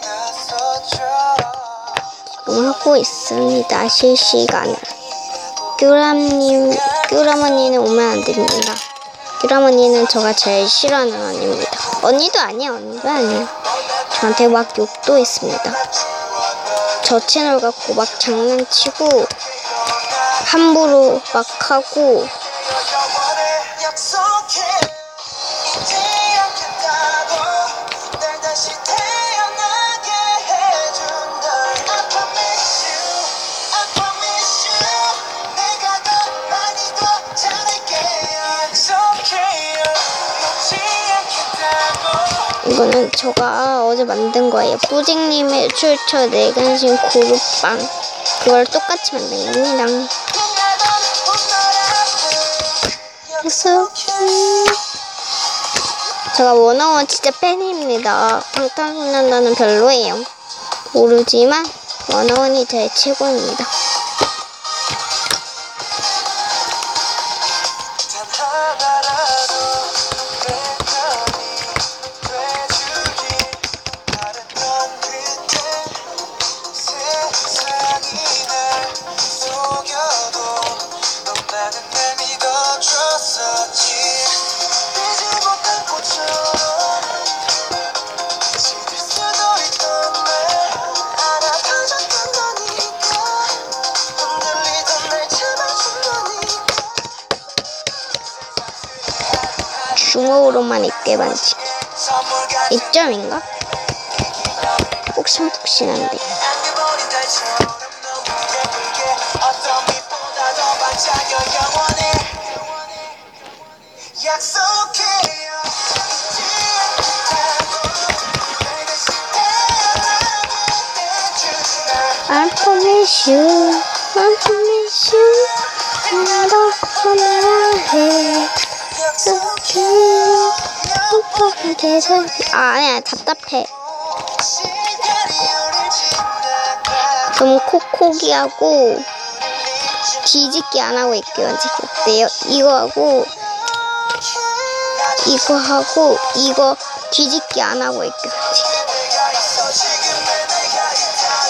났었죠 지금 하고 있습니다. 실시간으로. 큐람님, 큐라머니는 오면 안 됩니다. 큐라머니는 저가 제일 싫어하는 언니입니다. 언니도 아니야, 언니도 아니야. 저한테 막 욕도 했습니다. 저 채널 갖고 막 장난치고, 함부로 막 하고, 이거는 제가 어제 만든 거예요. 뿌징님의 출처 내간신 그룹방. 그걸 똑같이 만든 겁니다. 약속해. 제가 원어원 진짜 팬입니다. 방탄소년단은 별로예요. 모르지만 원어원이 제 최고입니다. 만지. 선물 같은 2점인가? 폭신폭신한데. 안겨버린 뻑뻑하게 살. 아, 아니야, 답답해. 지나가 좀 콕콕이 하고 뒤집기 안 하고 있게요. 어때요? 이거 하고 이거 하고 이거 뒤집기 안 하고 있게요.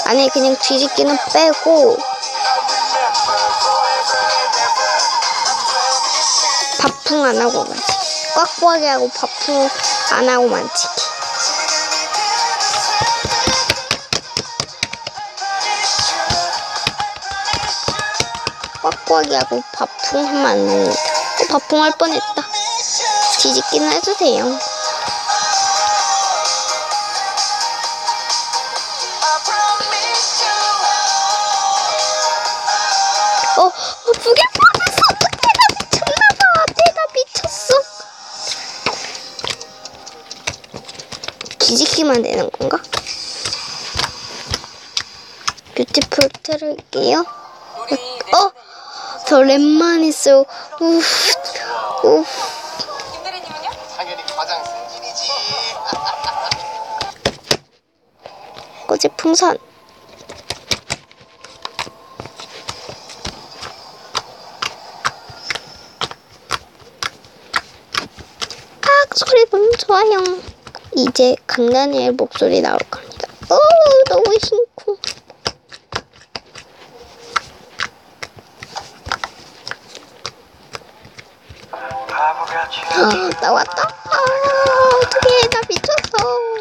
아니 그냥 뒤집기는 빼고 밥풍 안 하고 만지기. 꽉꽉이 하고 밥풍 안 하고 만지기. 꽉꽉이 하고 밥풍 하면 안 됩니다. 어, 밥풍 할 뻔했다. 뒤집기는 해도 돼요. 뷰티풀 틀을게요. 어, 저 랩만 있어요. 우후, 우후. 김대리님은요? 당연히 가장 승진이지 꼬지 풍선. 아, 소리 너무 좋아요. 이제 강다니엘 목소리 나올 겁니다. 어, 너무 신고. 바보같이 아, 나 왔다. 아, 어떡해, 나 미쳤어.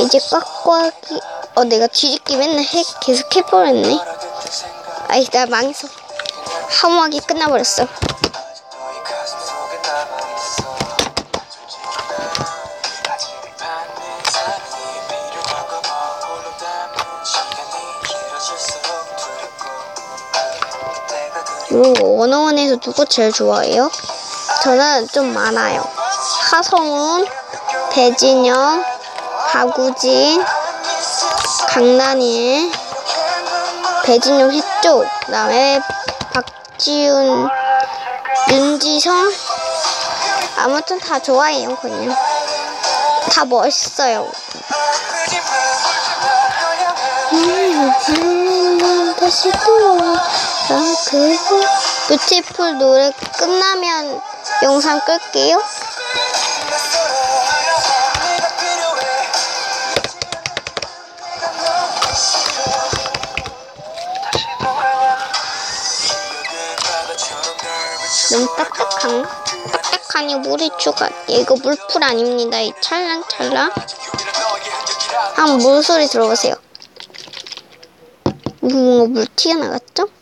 이제 꽉꽉이. 어, 내가 뒤집기 맨날 해, 계속 해버렸네. 아이, 나 망했어. 하모하기 끝나버렸어. 원어원에서 누구 제일 좋아해요? 저는 좀 많아요. 하성운, 배진영, 박우진, 강다니엘, 배진용 했죠. 그 다음에 박지훈, 윤지성 아무튼 다 좋아해요 그냥 다 멋있어요. 음, 다시 또 그 뷰티풀 노래 끝나면 영상 끌게요. 너무 딱딱한 딱딱하니 물이 추가. 이거 물풀 아닙니다. 이 찰랑찰랑. 한번 물소리 들어보세요. 뭔가 물 튀어나갔죠?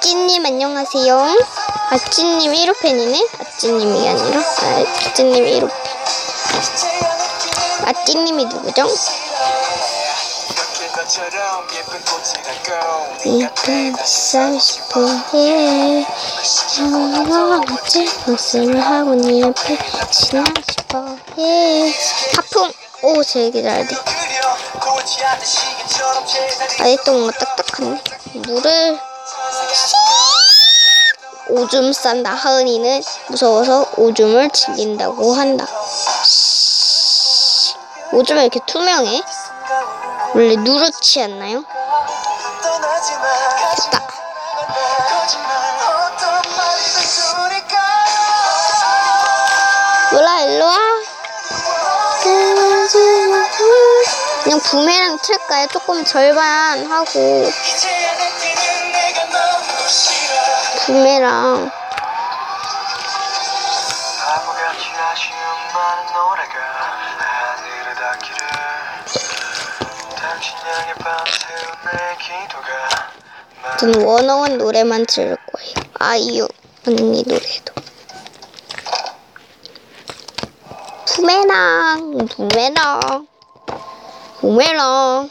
아찌님 안녕하세요. 아찌님 1호 팬이네? 아찌님이 아니라? 아, 아찌님 1호 팬 아찌님이 누구죠? 예쁜 싶어 예 영원한 모습을 하고 네 옆에 지나 싶어 예 하품 오제 얘기 잘돼 아직도 뭔가 딱딱하네 물을 오줌 싼다 하은이는 무서워서 오줌을 질린다고 한다 오줌이 이렇게 투명해? 원래 누렇지 않나요? 됐다. 몰라 일로 와. 그냥 부메랑 틀까요? 조금 절반 하고 구매랑 저는 원어원 노래만 들을 거예요. 아이유 언니 노래도. 부메랑, 부메랑, 부메랑.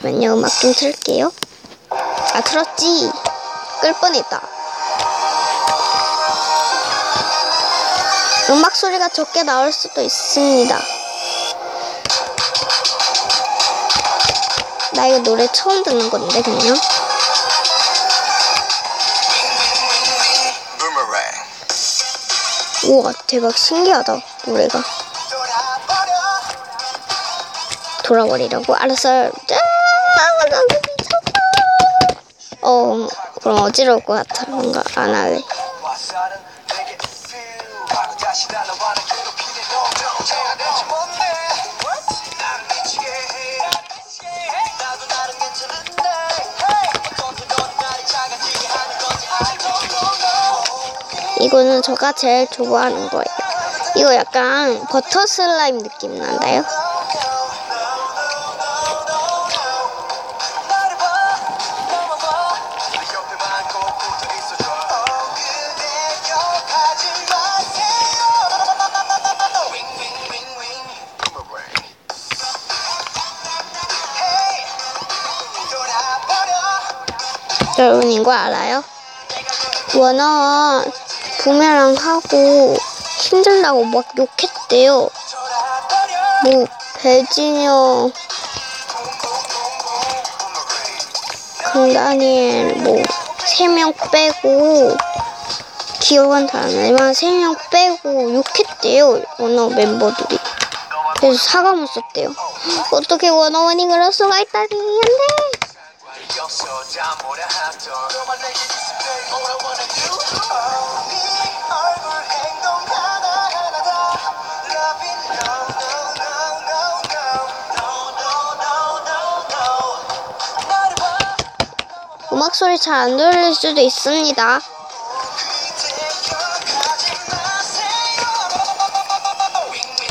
잠시만요 음악 좀 틀게요. 아 틀었지. 끌 뻔했다. 음악 소리가 적게 나올 수도 있습니다. 나 이거 노래 처음 듣는 건데 그냥 우와 대박 신기하다 노래가 돌아버리라고 알았어요 짠! 어, 그럼 어지러울 것 같아. 뭔가 안 할래. 이거는 제가 제일 좋아하는 거예요. 이거 약간 버터 슬라임 느낌 난다요? 여러분 이거 알아요? 원어원 부메랑 하고 힘들다고 막 욕했대요. 뭐 배진영 강다니엘 뭐세 명 빼고 기억은 나지만 세 명 빼고 욕했대요 원어 멤버들이. 그래서 사과문 썼대요. 어떻게 원어원이 그럴 수가 있다니 안돼 없어 다 뭐라 하던 너만 내게 있을 all I wanna do 네 얼굴 행동 하나하나 다 Loving no no no no no no. no no no 나를 봐 음악 소리 잘 안 들릴 수도 있습니다.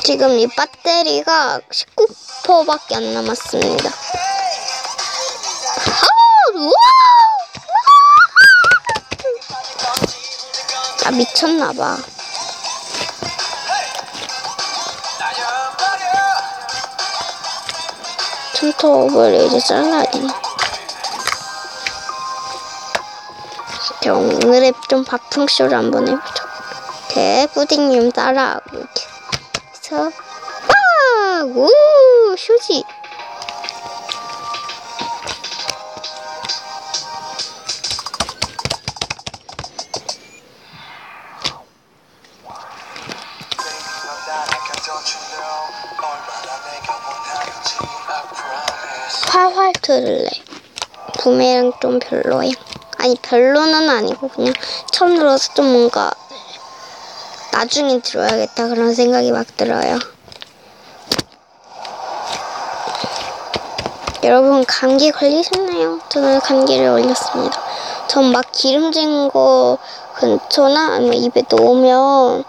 지금 이 배터리가 19%밖에 안 남았습니다. 아, 미쳤나봐. 촌톱을 이제 잘라야 되나? 자, 오늘의 좀 바풍쇼를 한번 해보죠. 이렇게 푸딩님 따라하고 이렇게 해서 와! 우! 휴지! 활활 들을래. 부메랑 좀 별로야. 아니 별로는 아니고 그냥 처음 들어서 좀 뭔가 나중에 들어야겠다 그런 생각이 막 들어요. 여러분 감기 걸리셨나요? 저는 감기를 걸렸습니다. 전 막 기름진 거 근처나 아니면 입에 넣으면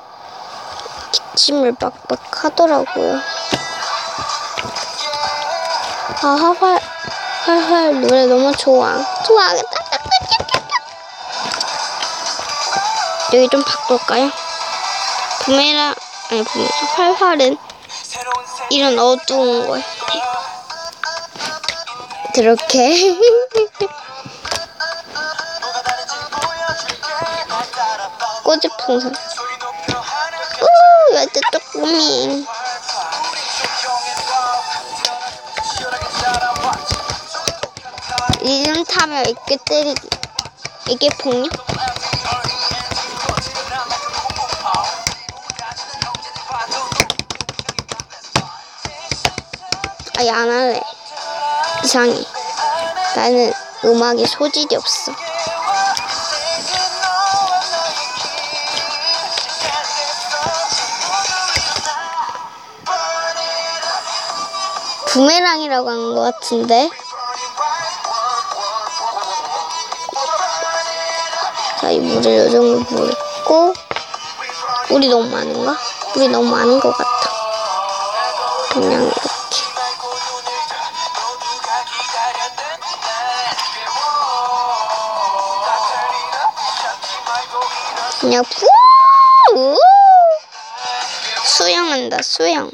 기침을 막막 하더라고요. 아, 활활, 활활 노래 너무 좋아. 좋아. 여기 좀 바꿀까요? 부메랑, 아니, 부메랑, 활활은 이런 어두운 걸. 그렇게. 꼬집 풍선. 쪼꼬미. 이름 타면 이렇게 때리기. 이게 폭력? 아니, 안 할래. 이상해. 나는 음악에 소질이 없어. 부메랑이라고 하는 것 같은데. 자, 이 물을 요 정도 붓고, 물이 너무 많은가? 물이 너무 많은 것 같아. 그냥 이렇게. 그냥 푸! 우! 수영한다, 수영.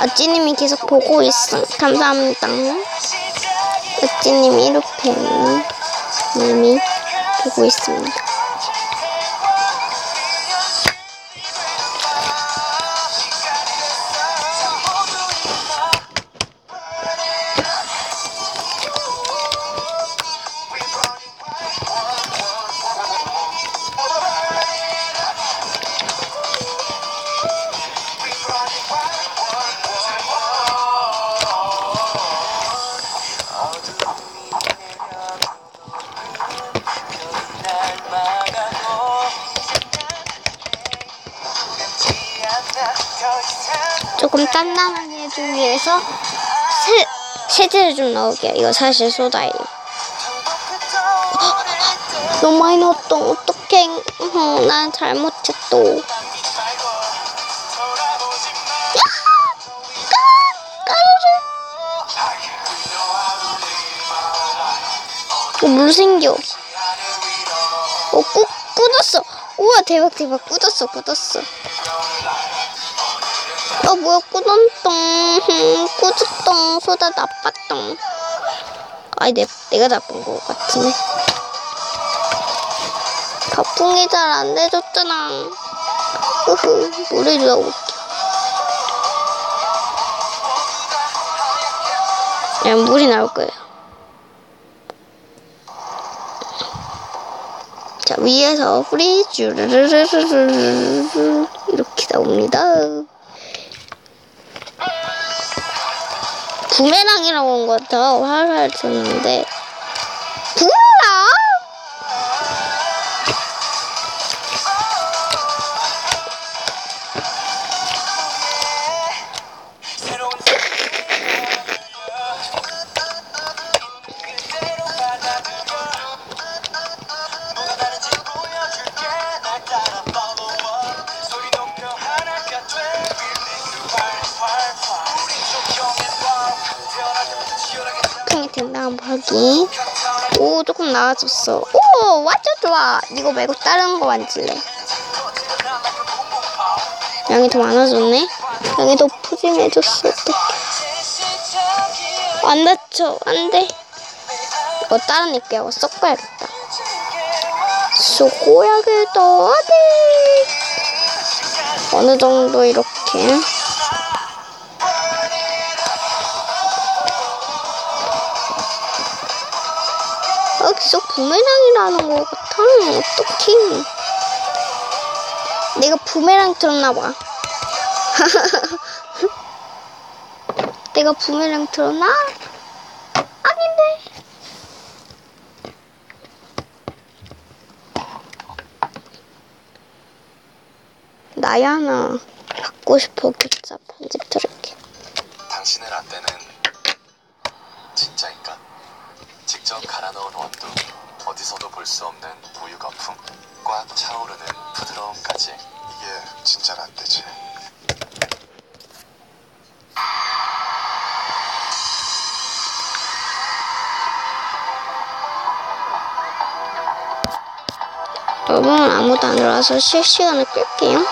어찌님이 계속 보고 있어. 감사합니다. 어찌님 이렇게 님이 보고 있습니다. 조금 단단하게 해주기 위해서 세, 세제를 좀 넣을게요. 이거 사실 소다예요. 너무 많이 넣었다. 어떡해. 어, 난 잘못했어. 어, 물 생겨. 어, 꾹, 굳었어. 우와, 대박, 대박. 굳었어, 굳었어. 아, 뭐야, 굳었똥. 굳었똥. 소다 나빴똥. 아이, 내, 내가 나쁜 거 같으네. 가풍이 잘 안 돼줬잖아. 흐흐, 물을 넣어볼게. 네, 물이 나올 거예요. 자, 위에서 불이 쭈르르르르르르 이렇게 나옵니다. 부메랑이라고 한것 같아. 활활 쳤는데. 부메랑? 확인. 오, 조금 나아졌어. 오, 완전 좋아. 이거 말고 다른 거 만질래. 양이 더 많아졌네. 양이 더 푸짐해졌어. 어떡해. 안 다쳐. 안 돼. 이거 다른 애끼하고 섞어야겠다. 쏘고야겠다. 네. 어느 정도 이렇게. 부메랑이라는 것 같아. 어떡해. 내가 부메랑 들었나봐. 내가 부메랑 들었나? 아닌데. 나야나 갖고 싶어 교차 편집 들을게. 당신의 라떼는 진짜인가? 직접 갈아 넣은 원두, 어디서도 볼 수 없는 우유 거품, 꽉 차오르는 부드러움까지 이게 진짜 라떼지. 여러분 아무도 안 들어와서 실시간을 끌게요.